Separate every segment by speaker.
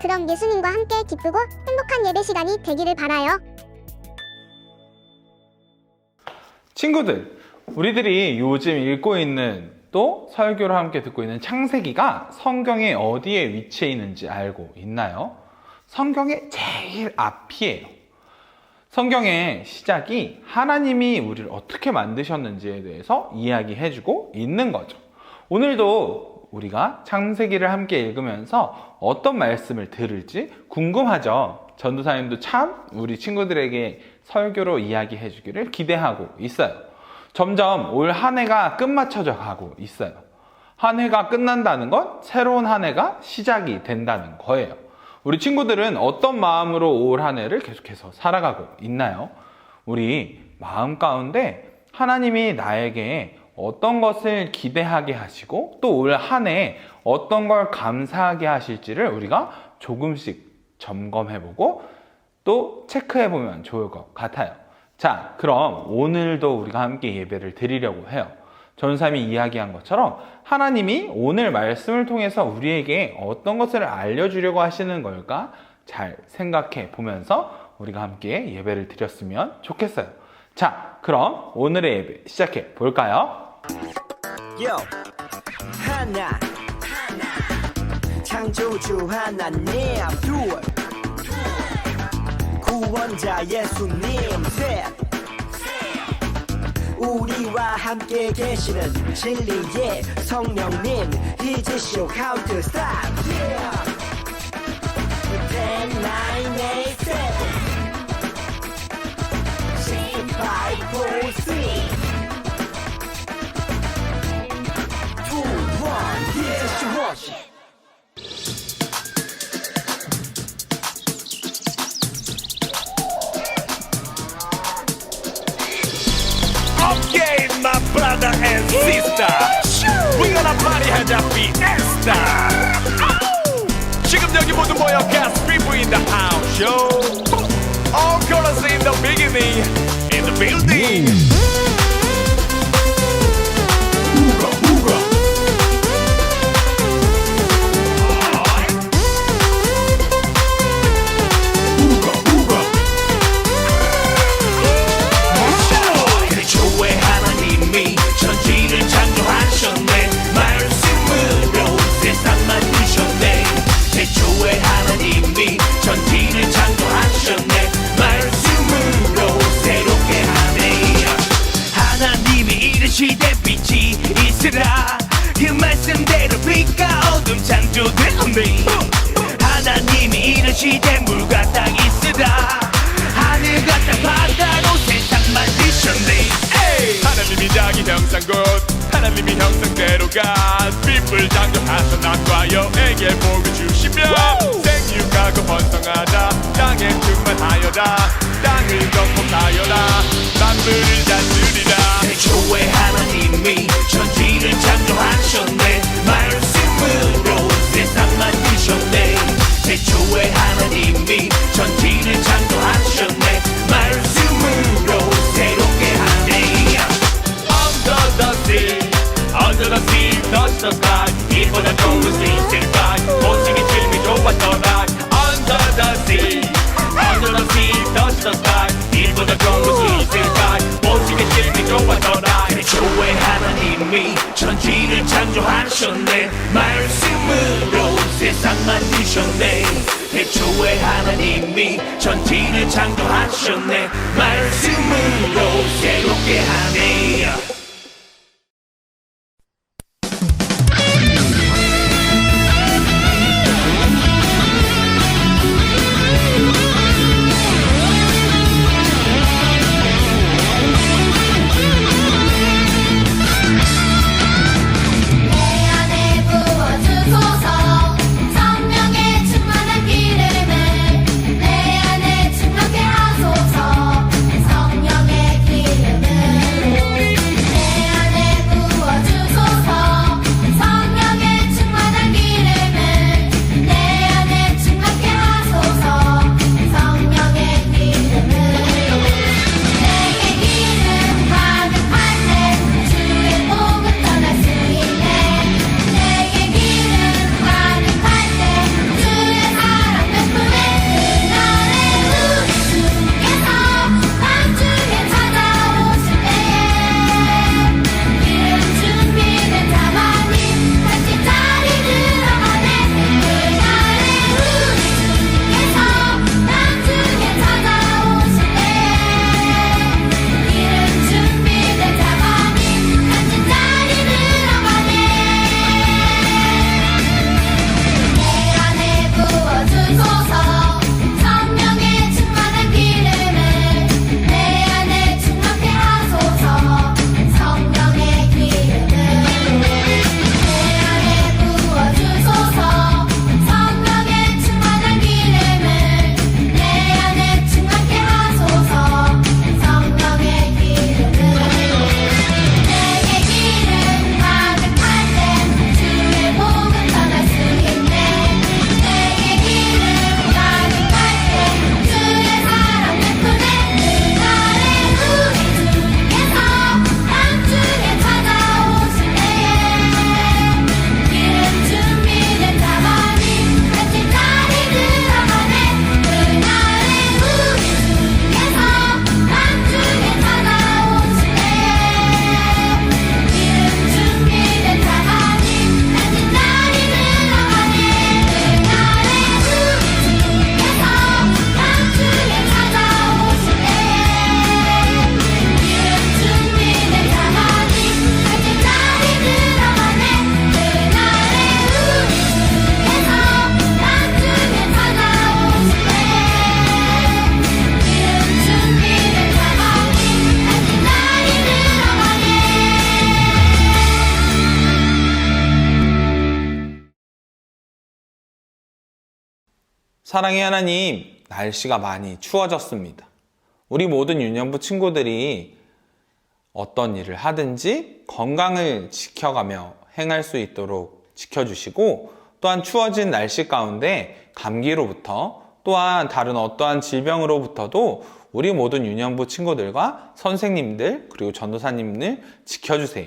Speaker 1: 그럼 예수님과 함께 기쁘고 행복한 예배 시간이 되기를 바라요.
Speaker 2: 친구들, 우리들이 요즘 읽고 있는 또 설교를 함께 듣고 있는 창세기가 성경의 어디에 위치해 있는지 알고 있나요? 성경의 제일 앞이에요. 성경의 시작이 하나님이 우리를 어떻게 만드셨는지에 대해서 이야기해주고 있는 거죠. 오늘도 우리가 창세기를 함께 읽으면서 어떤 말씀을 들을지 궁금하죠. 전도사님도 참 우리 친구들에게 설교로 이야기해 주기를 기대하고 있어요. 점점 올 한 해가 끝마쳐져 가고 있어요. 한 해가 끝난다는 건 새로운 한 해가 시작이 된다는 거예요. 우리 친구들은 어떤 마음으로 올 한 해를 계속해서 살아가고 있나요? 우리 마음 가운데 하나님이 나에게 어떤 것을 기대하게 하시고 또 올 한 해 어떤 걸 감사하게 하실지를 우리가 조금씩 점검해보고 또 체크해보면 좋을 것 같아요. 자, 그럼 오늘도 우리가 함께 예배를 드리려고 해요. 전삼이 이야기한 것처럼 하나님이 오늘 말씀을 통해서 우리에게 어떤 것을 알려주려고 하시는 걸까 잘 생각해 보면서 우리가 함께 예배를 드렸으면 좋겠어요. 자, 그럼 오늘의 예배 시작해 볼까요?
Speaker 3: 하나. 창조주 하나님 둘. 구원자 예수님 셋. 우리와 함께 계시는 진리의 성령님 카운트 스탑. Yeah. 10, 9, 8, 7 6, 5, 4, 3 two, one, yes, you want it.
Speaker 4: Okay, my brother and sister. We gonna party 하자 fiesta. 지금 여기 모두 모여 gas people in the house show. All colors in the beginning, in the building. 창조하셔 남 말씀으로 세상 만드셨네. 태초에 하나님이 천지를 창조하셨네. 말씀으로 새롭게
Speaker 5: 하네
Speaker 2: 사랑의 하나님, 날씨가 많이 추워졌습니다. 우리 모든 유년부 친구들이 어떤 일을 하든지 건강을 지켜가며 행할 수 있도록 지켜주시고 또한 추워진 날씨 가운데 감기로부터 또한 다른 어떠한 질병으로부터도 우리 모든 유년부 친구들과 선생님들 그리고 전도사님들 지켜주세요.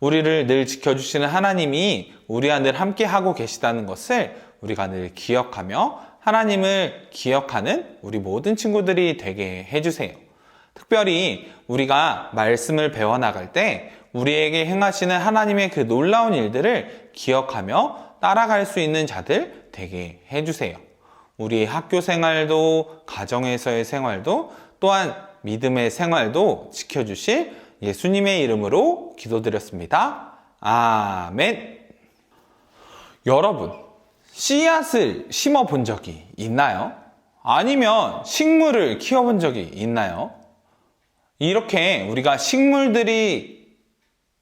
Speaker 2: 우리를 늘 지켜주시는 하나님이 우리와 늘 함께 하고 계시다는 것을 우리가 늘 기억하며 하나님을 기억하는 우리 모든 친구들이 되게 해주세요. 특별히 우리가 말씀을 배워나갈 때 우리에게 행하시는 하나님의 그 놀라운 일들을 기억하며 따라갈 수 있는 자들 되게 해주세요. 우리 학교 생활도 가정에서의 생활도 또한 믿음의 생활도 지켜주실 예수님의 이름으로 기도드렸습니다. 아멘. 여러분, 씨앗을 심어 본 적이 있나요? 아니면 식물을 키워 본 적이 있나요? 이렇게 우리가 식물들이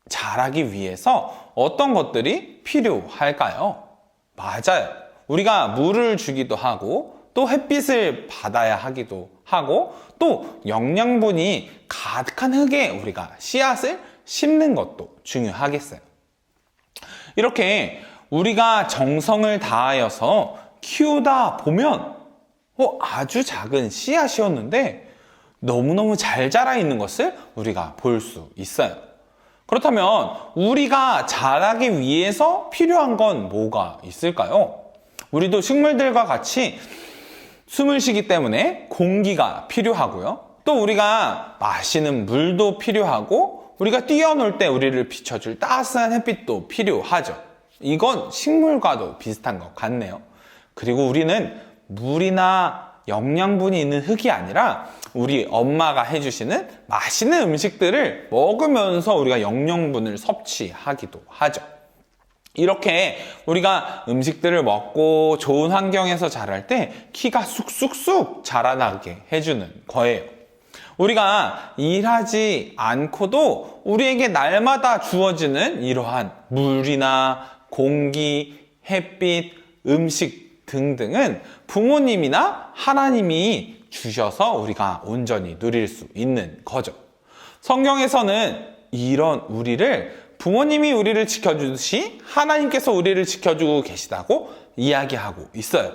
Speaker 2: 자라기 위해서 어떤 것들이 필요할까요? 맞아요. 우리가 물을 주기도 하고 또 햇빛을 받아야 하기도 하고 또 영양분이 가득한 흙에 우리가 씨앗을 심는 것도 중요하겠어요. 이렇게 우리가 정성을 다하여서 키우다 보면 어, 아주 작은 씨앗이었는데 너무너무 잘 자라 있는 것을 우리가 볼 수 있어요. 그렇다면 우리가 자라기 위해서 필요한 건 뭐가 있을까요? 우리도 식물들과 같이 숨을 쉬기 때문에 공기가 필요하고요. 또 우리가 마시는 물도 필요하고 우리가 뛰어놀 때 우리를 비춰줄 따스한 햇빛도 필요하죠. 이건 식물과도 비슷한 것 같네요. 그리고 우리는 물이나 영양분이 있는 흙이 아니라 우리 엄마가 해주시는 맛있는 음식들을 먹으면서 우리가 영양분을 섭취하기도 하죠. 이렇게 우리가 음식들을 먹고 좋은 환경에서 자랄 때 키가 쑥쑥쑥 자라나게 해주는 거예요. 우리가 일하지 않고도 우리에게 날마다 주어지는 이러한 물이나 공기, 햇빛, 음식 등등은 부모님이나 하나님이 주셔서 우리가 온전히 누릴 수 있는 거죠. 성경에서는 이런 우리를 부모님이 우리를 지켜주듯이 하나님께서 우리를 지켜주고 계시다고 이야기하고 있어요.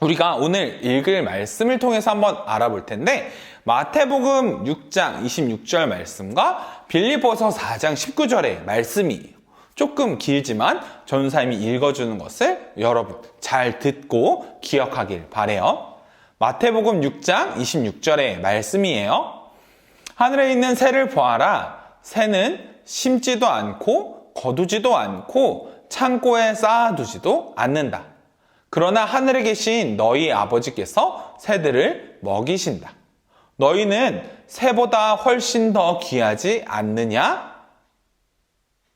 Speaker 2: 우리가 오늘 읽을 말씀을 통해서 한번 알아볼 텐데 마태복음 6장 26절 말씀과 빌립보서 4장 19절의 말씀이에요. 조금 길지만 전사님이 읽어주는 것을 여러분 잘 듣고 기억하길 바래요. 마태복음 6장 26절의 말씀이에요. 하늘에 있는 새를 보아라. 새는 심지도 않고 거두지도 않고 창고에 쌓아두지도 않는다. 그러나 하늘에 계신 너희 아버지께서 새들을 먹이신다. 너희는 새보다 훨씬 더 귀하지 않느냐?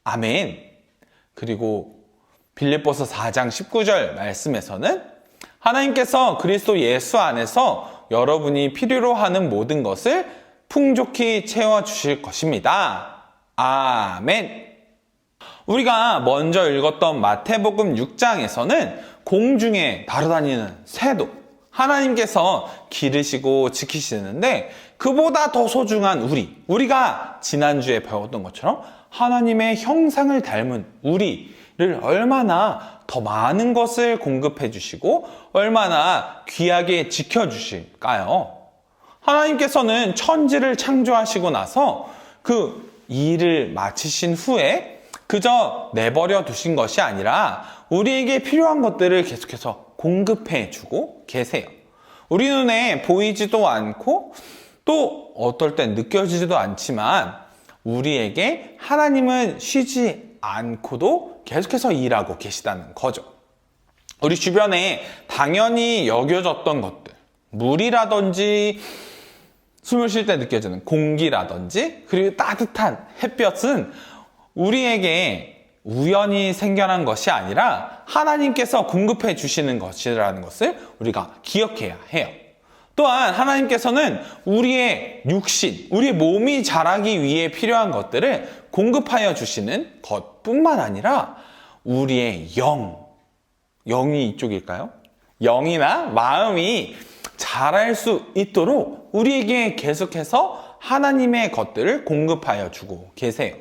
Speaker 2: 아멘. 그리고 빌립보서 4장 19절 말씀에서는 하나님께서 그리스도 예수 안에서 여러분이 필요로 하는 모든 것을 풍족히 채워 주실 것입니다. 아멘. 우리가 먼저 읽었던 마태복음 6장에서는 공중에 날아다니는 새도 하나님께서 기르시고 지키시는데 그보다 더 소중한 우리, 우리가 지난주에 배웠던 것처럼 하나님의 형상을 닮은 우리를 얼마나 더 많은 것을 공급해 주시고 얼마나 귀하게 지켜 주실까요? 하나님께서는 천지를 창조하시고 나서 그 일을 마치신 후에 그저 내버려 두신 것이 아니라 우리에게 필요한 것들을 계속해서 공급해 주고 계세요. 우리 눈에 보이지도 않고 또 어떨 땐 느껴지지도 않지만 우리에게 하나님은 쉬지 않고도 계속해서 일하고 계시다는 거죠. 우리 주변에 당연히 여겨졌던 것들, 물이라든지 숨을 쉴 때 느껴지는 공기라든지 그리고 따뜻한 햇볕은 우리에게 우연히 생겨난 것이 아니라 하나님께서 공급해 주시는 것이라는 것을 우리가 기억해야 해요. 또한 하나님께서는 우리의 육신, 우리의 몸이 자라기 위해 필요한 것들을 공급하여 주시는 것뿐만 아니라 우리의 영, 영이 이쪽일까요? 영이나 마음이 자랄 수 있도록 우리에게 계속해서 하나님의 것들을 공급하여 주고 계세요.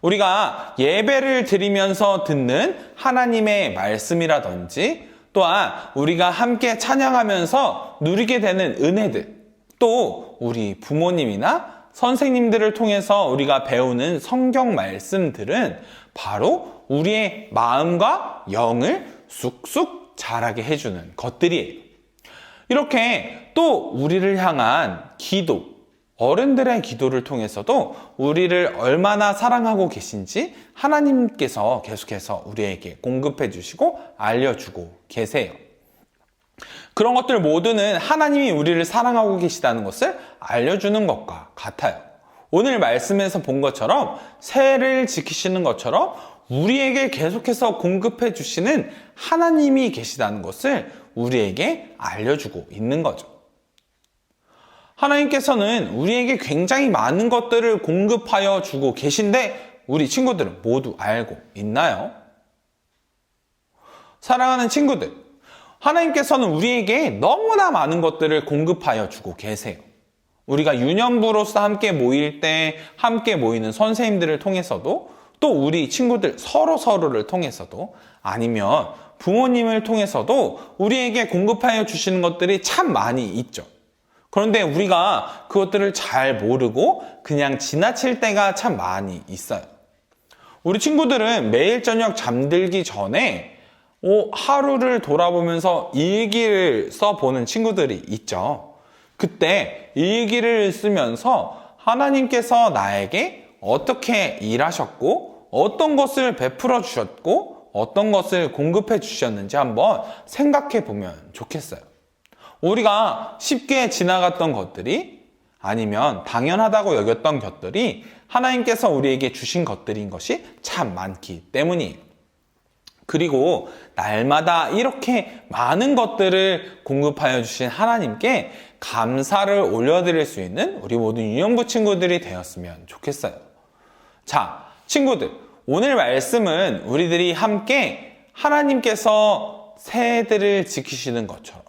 Speaker 2: 우리가 예배를 드리면서 듣는 하나님의 말씀이라든지 또한 우리가 함께 찬양하면서 누리게 되는 은혜들 또 우리 부모님이나 선생님들을 통해서 우리가 배우는 성경 말씀들은 바로 우리의 마음과 영을 쑥쑥 자라게 해주는 것들이에요. 이렇게 또 우리를 향한 기도, 어른들의 기도를 통해서도 우리를 얼마나 사랑하고 계신지 하나님께서 계속해서 우리에게 공급해 주시고 알려주고 계세요. 그런 것들 모두는 하나님이 우리를 사랑하고 계시다는 것을 알려주는 것과 같아요. 오늘 말씀에서 본 것처럼 새를 지키시는 것처럼 우리에게 계속해서 공급해 주시는 하나님이 계시다는 것을 우리에게 알려주고 있는 거죠. 하나님께서는 우리에게 굉장히 많은 것들을 공급하여 주고 계신데 우리 친구들은 모두 알고 있나요? 사랑하는 친구들, 하나님께서는 우리에게 너무나 많은 것들을 공급하여 주고 계세요. 우리가 유년부로서 함께 모일 때 함께 모이는 선생님들을 통해서도 또 우리 친구들 서로 서로를 통해서도 아니면 부모님을 통해서도 우리에게 공급하여 주시는 것들이 참 많이 있죠. 그런데 우리가 그것들을 잘 모르고 그냥 지나칠 때가 참 많이 있어요. 우리 친구들은 매일 저녁 잠들기 전에 오, 하루를 돌아보면서 일기를 써보는 친구들이 있죠. 그때 일기를 쓰면서 하나님께서 나에게 어떻게 일하셨고 어떤 것을 베풀어 주셨고 어떤 것을 공급해 주셨는지 한번 생각해 보면 좋겠어요. 우리가 쉽게 지나갔던 것들이 아니면 당연하다고 여겼던 것들이 하나님께서 우리에게 주신 것들인 것이 참 많기 때문이에요. 그리고 날마다 이렇게 많은 것들을 공급하여 주신 하나님께 감사를 올려드릴 수 있는 우리 모든 유년부 친구들이 되었으면 좋겠어요. 자, 친구들. 오늘 말씀은 우리들이 함께 하나님께서 새들을 지키시는 것처럼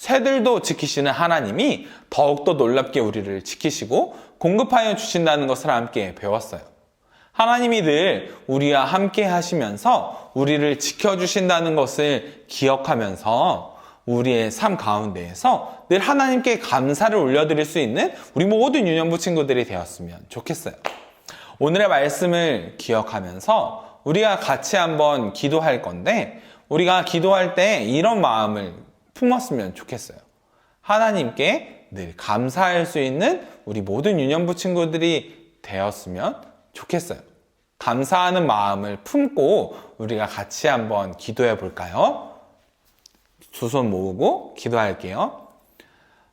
Speaker 2: 새들도 지키시는 하나님이 더욱더 놀랍게 우리를 지키시고 공급하여 주신다는 것을 함께 배웠어요. 하나님이 늘 우리와 함께 하시면서 우리를 지켜주신다는 것을 기억하면서 우리의 삶 가운데에서 늘 하나님께 감사를 올려드릴 수 있는 우리 모든 유년부 친구들이 되었으면 좋겠어요. 오늘의 말씀을 기억하면서 우리가 같이 한번 기도할 건데 우리가 기도할 때 이런 마음을 품었으면 좋겠어요. 하나님께 늘 감사할 수 있는 우리 모든 유년부 친구들이 되었으면 좋겠어요. 감사하는 마음을 품고 우리가 같이 한번 기도해 볼까요? 두 손 모으고 기도할게요.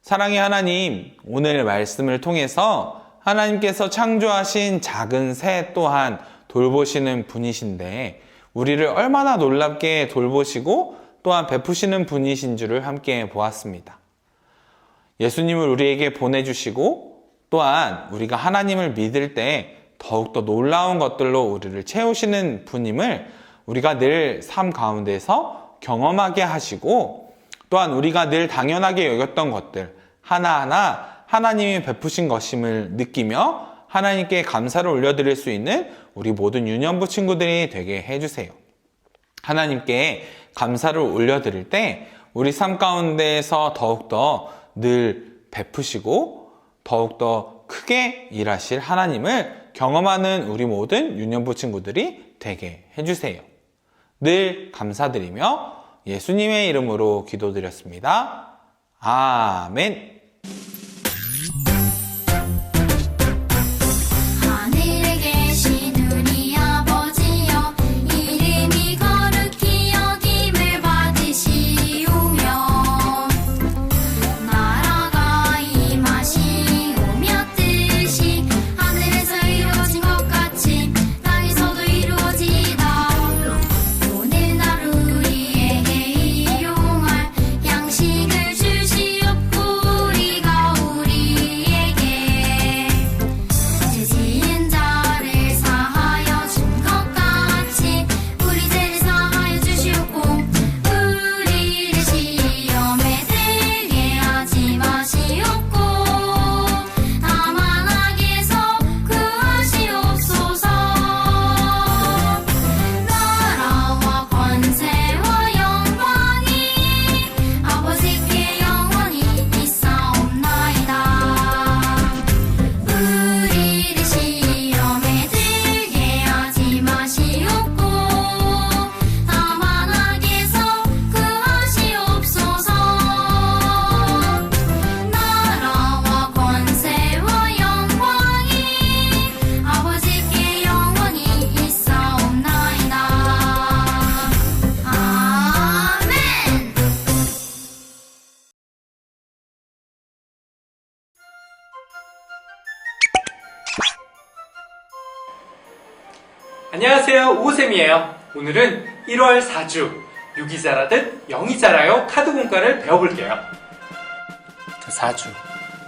Speaker 2: 사랑의 하나님, 오늘 말씀을 통해서 하나님께서 창조하신 작은 새 또한 돌보시는 분이신데 우리를 얼마나 놀랍게 돌보시고 또한 베푸시는 분이신 줄을 함께 보았습니다. 예수님을 우리에게 보내주시고 또한 우리가 하나님을 믿을 때 더욱더 놀라운 것들로 우리를 채우시는 분임을 우리가 늘 삶 가운데서 경험하게 하시고 또한 우리가 늘 당연하게 여겼던 것들 하나하나 하나님이 베푸신 것임을 느끼며 하나님께 감사를 올려드릴 수 있는 우리 모든 유년부 친구들이 되게 해주세요. 하나님께 감사를 올려드릴 때 우리 삶 가운데에서 더욱더 늘 베푸시고 더욱더 크게 일하실 하나님을 경험하는 우리 모든 유년부 친구들이 되게 해주세요. 늘 감사드리며 예수님의 이름으로 기도드렸습니다. 아멘.
Speaker 6: 안녕하세요. 우쌤이에요. 오늘은 1월 4주 6이 자라듯 0이 자라요 카드 공과를 배워볼게요. 자 4주.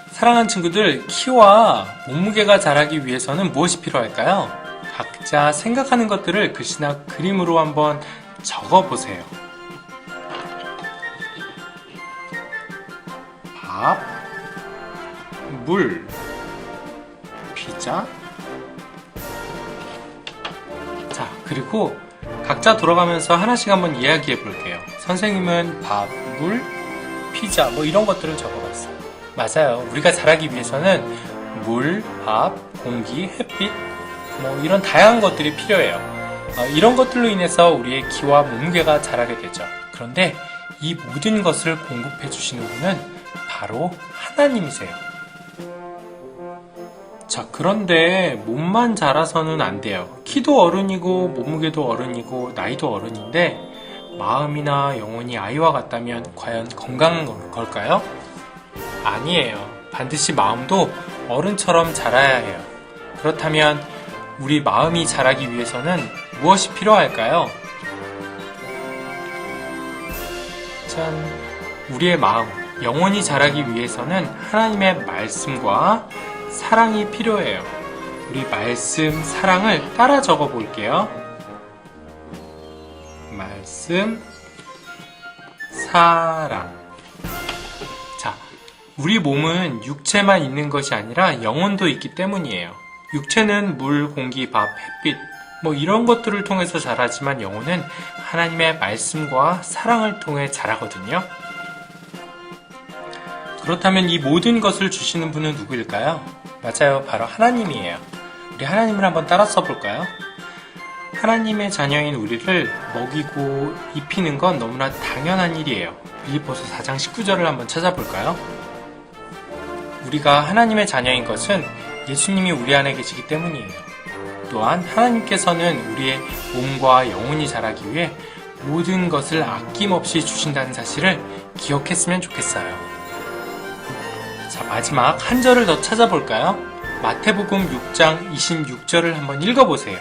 Speaker 6: 사랑하는 친구들 키와 몸무게가 자라기 위해서는 무엇이 필요할까요? 각자 생각하는 것들을 글씨나 그림으로 한번 적어보세요. 밥, 물, 피자, 그리고 각자 돌아가면서 하나씩 한번 이야기해 볼게요. 선생님은 밥, 물, 피자, 뭐 이런 것들을 적어봤어요. 맞아요. 우리가 자라기 위해서는 물, 밥, 공기, 햇빛, 뭐 이런 다양한 것들이 필요해요. 어, 이런 것들로 인해서 우리의 기와 몸무게가 자라게 되죠. 그런데 이 모든 것을 공급해 주시는 분은 바로 하나님이세요. 자, 그런데 몸만 자라서는 안 돼요. 키도 어른이고, 몸무게도 어른이고, 나이도 어른인데, 마음이나 영혼이 아이와 같다면 과연 건강한 걸- 걸까요? 아니에요. 반드시 마음도 어른처럼 자라야 해요. 그렇다면, 우리 마음이 자라기 위해서는 무엇이 필요할까요? 짠. 우리의 마음, 영혼이 자라기 위해서는 하나님의 말씀과 사랑이 필요해요. 우리 말씀, 사랑을 따라 적어 볼게요. 말씀, 사랑. 자, 우리 몸은 육체만 있는 것이 아니라 영혼도 있기 때문이에요. 육체는 물, 공기, 밥, 햇빛, 뭐 이런 것들을 통해서 자라지만 영혼은 하나님의 말씀과 사랑을 통해 자라거든요. 그렇다면 이 모든 것을 주시는 분은 누구일까요? 맞아요. 바로 하나님이에요. 우리 하나님을 한번 따라 써볼까요? 하나님의 자녀인 우리를 먹이고 입히는 건 너무나 당연한 일이에요. 빌립보서 4장 19절을 한번 찾아볼까요? 우리가 하나님의 자녀인 것은 예수님이 우리 안에 계시기 때문이에요. 또한 하나님께서는 우리의 몸과 영혼이 자라기 위해 모든 것을 아낌없이 주신다는 사실을 기억했으면 좋겠어요. 자, 마지막 한 절을 더 찾아볼까요? 마태복음 6장 26절을 한번 읽어보세요.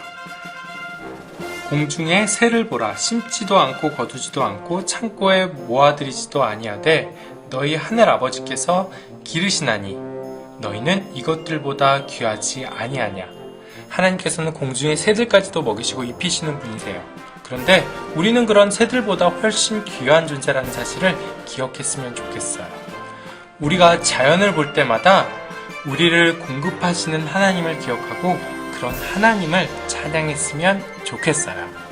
Speaker 6: 공중에 새를 보라 심지도 않고 거두지도 않고 창고에 모아들이지도 아니하되 너희 하늘 아버지께서 기르시나니 너희는 이것들보다 귀하지 아니하냐 하나님께서는 공중의 새들까지도 먹이시고 입히시는 분이세요. 그런데 우리는 그런 새들보다 훨씬 귀한 존재라는 사실을 기억했으면 좋겠어요. 우리가 자연을 볼 때마다 우리를 공급하시는 하나님을 기억하고 그런 하나님을 찬양했으면 좋겠어요.